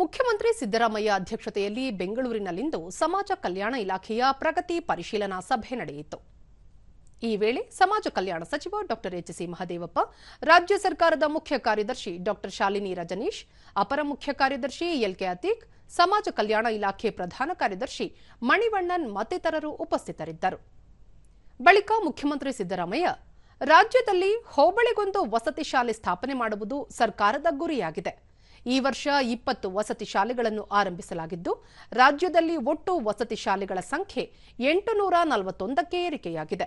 ಮುಖ್ಯಮಂತ್ರಿ ಸಿದ್ದರಾಮಯ್ಯ ಅಧ್ಯಕ್ಷತೆಯಲ್ಲಿ ಬೆಂಗಳೂರಿನಲ್ಲಿಂದು ಸಮಾಜ ಕಲ್ಯಾಣ ಇಲಾಖೆಯ ಪ್ರಗತಿ ಪರಿಶೀಲನಾ ಸಭೆ ನಡೆಯಿತು. ಈ ವೇಳೆ ಸಮಾಜ ಕಲ್ಯಾಣ ಸಚಿವ ಡಾಕ್ಟರ್ ಎಚ್ಸಿ ಮಹದೇವಪ್ಪ, ರಾಜ್ಯ ಸರ್ಕಾರದ ಮುಖ್ಯ ಕಾರ್ಯದರ್ಶಿ ಡಾಕ್ಟರ್ ಶಾಲಿನಿ ರಜನೀಶ್, ಅಪರ ಮುಖ್ಯ ಕಾರ್ಯದರ್ಶಿ ಎಲ್ಕೆ ಅತೀಕ್, ಸಮಾಜ ಕಲ್ಯಾಣ ಇಲಾಖೆ ಪ್ರಧಾನ ಕಾರ್ಯದರ್ಶಿ ಮಣಿವಣ್ಣನ್ ಮತ್ತಿತರರು ಉಪಸ್ಥಿತರಿದ್ದರು. ಬಳಿಕ ಮುಖ್ಯಮಂತ್ರಿ ಸಿದ್ದರಾಮಯ್ಯ, ರಾಜ್ಯದಲ್ಲಿ ಹೋಬಳಿಗೊಂದು ವಸತಿ ಶಾಲೆ ಸ್ಥಾಪನೆ ಮಾಡುವುದು ಸರ್ಕಾರದ ಗುರಿಯಾಗಿದೆ. ಈ ವರ್ಷ ಇಪ್ಪತ್ತು ವಸತಿ ಶಾಲೆಗಳನ್ನು ಆರಂಭಿಸಲಾಗಿದ್ದು, ರಾಜ್ಯದಲ್ಲಿ ಒಟ್ಟು ವಸತಿ ಶಾಲೆಗಳ ಸಂಖ್ಯೆ ಎಂಟು ನೂರ ನಲವತ್ತೊಂದಕ್ಕೆ ಏರಿಕೆಯಾಗಿದೆ.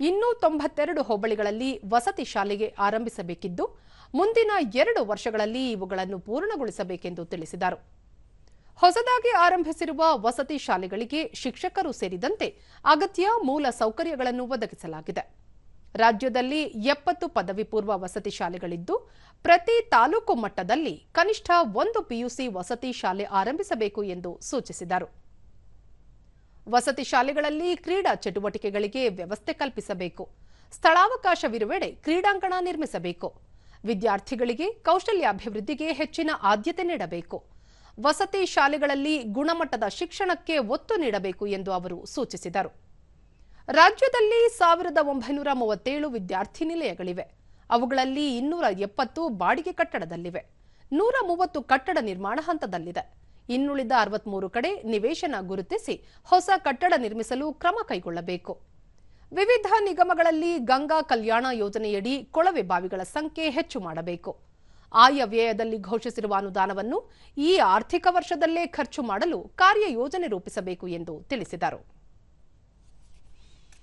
ಇನ್ನೂ ತೊಂಬತ್ತೆರಡು ಹೋಬಳಿಗಳಲ್ಲಿ ವಸತಿ ಶಾಲೆಗೆ ಆರಂಭಿಸಬೇಕಿದ್ದು, ಮುಂದಿನ ಎರಡು ವರ್ಷಗಳಲ್ಲಿ ಇವುಗಳನ್ನು ಪೂರ್ಣಗೊಳಿಸಬೇಕೆಂದು ತಿಳಿಸಿದರು. ಹೊಸದಾಗಿ ಆರಂಭಿಸಿರುವ ವಸತಿ ಶಾಲೆಗಳಿಗೆ ಶಿಕ್ಷಕರು ಸೇರಿದಂತೆ ಅಗತ್ಯ ಮೂಲ ಸೌಕರ್ಯಗಳನ್ನು ಒದಗಿಸಲಾಗಿದೆ. ರಾಜ್ಯದಲ್ಲಿ ಎಪ್ಪತ್ತು ಪದವಿ ಪೂರ್ವ ವಸತಿ ಶಾಲೆಗಳಿದ್ದು, ಪ್ರತಿ ತಾಲೂಕು ಮಟ್ಟದಲ್ಲಿ ಕನಿಷ್ಠ ಒಂದು ಪಿಯುಸಿ ವಸತಿ ಶಾಲೆ ಆರಂಭಿಸಬೇಕು ಎಂದು ಸೂಚಿಸಿದರು. ವಸತಿ ಶಾಲೆಗಳಲ್ಲಿ ಕ್ರೀಡಾ ಚಟುವಟಿಕೆಗಳಿಗೆ ವ್ಯವಸ್ಥೆ ಕಲ್ಪಿಸಬೇಕು. ಸ್ಥಳಾವಕಾಶವಿರುವೆಡೆ ಕ್ರೀಡಾಂಗಣ ನಿರ್ಮಿಸಬೇಕು. ವಿದ್ಯಾರ್ಥಿಗಳಿಗೆ ಕೌಶಲ್ಯಾಭಿವೃದ್ಧಿಗೆ ಹೆಚ್ಚಿನ ಆದ್ಯತೆ ನೀಡಬೇಕು. ವಸತಿ ಶಾಲೆಗಳಲ್ಲಿ ಗುಣಮಟ್ಟದ ಶಿಕ್ಷಣಕ್ಕೆ ಒತ್ತು ನೀಡಬೇಕು ಎಂದು ಅವರು ಸೂಚಿಸಿದರು. ರಾಜ್ಯದಲ್ಲಿ ಸಾವಿರದ ಒಂಬೈನೂರ ಮೂವತ್ತೇಳು ವಿದ್ಯಾರ್ಥಿ ನಿಲಯಗಳಿವೆ. ಅವುಗಳಲ್ಲಿ ಇನ್ನೂರ ಎಪ್ಪತ್ತು ಬಾಡಿಗೆ ಕಟ್ಟಡದಲ್ಲಿವೆ. ನೂರ ಮೂವತ್ತು ಕಟ್ಟಡ ನಿರ್ಮಾಣ ಹಂತದಲ್ಲಿದೆ. ಇನ್ನುಳಿದ ಅರವತ್ಮೂರು ಕಡೆ ನಿವೇಶನ ಗುರುತಿಸಿ ಹೊಸ ಕಟ್ಟಡ ನಿರ್ಮಿಸಲು ಕ್ರಮ ಕೈಗೊಳ್ಳಬೇಕು. ವಿವಿಧ ನಿಗಮಗಳಲ್ಲಿ ಗಂಗಾ ಕಲ್ಯಾಣ ಯೋಜನೆಯಡಿ ಕೊಳವೆ ಬಾವಿಗಳ ಸಂಖ್ಯೆ ಹೆಚ್ಚು ಮಾಡಬೇಕು. ಆಯವ್ಯಯದಲ್ಲಿ ಘೋಷಿಸಿರುವ ಅನುದಾನವನ್ನು ಈ ಆರ್ಥಿಕ ವರ್ಷದಲ್ಲೇ ಖರ್ಚು ಮಾಡಲು ಕಾರ್ಯಯೋಜನೆ ರೂಪಿಸಬೇಕು ಎಂದು ತಿಳಿಸಿದರು.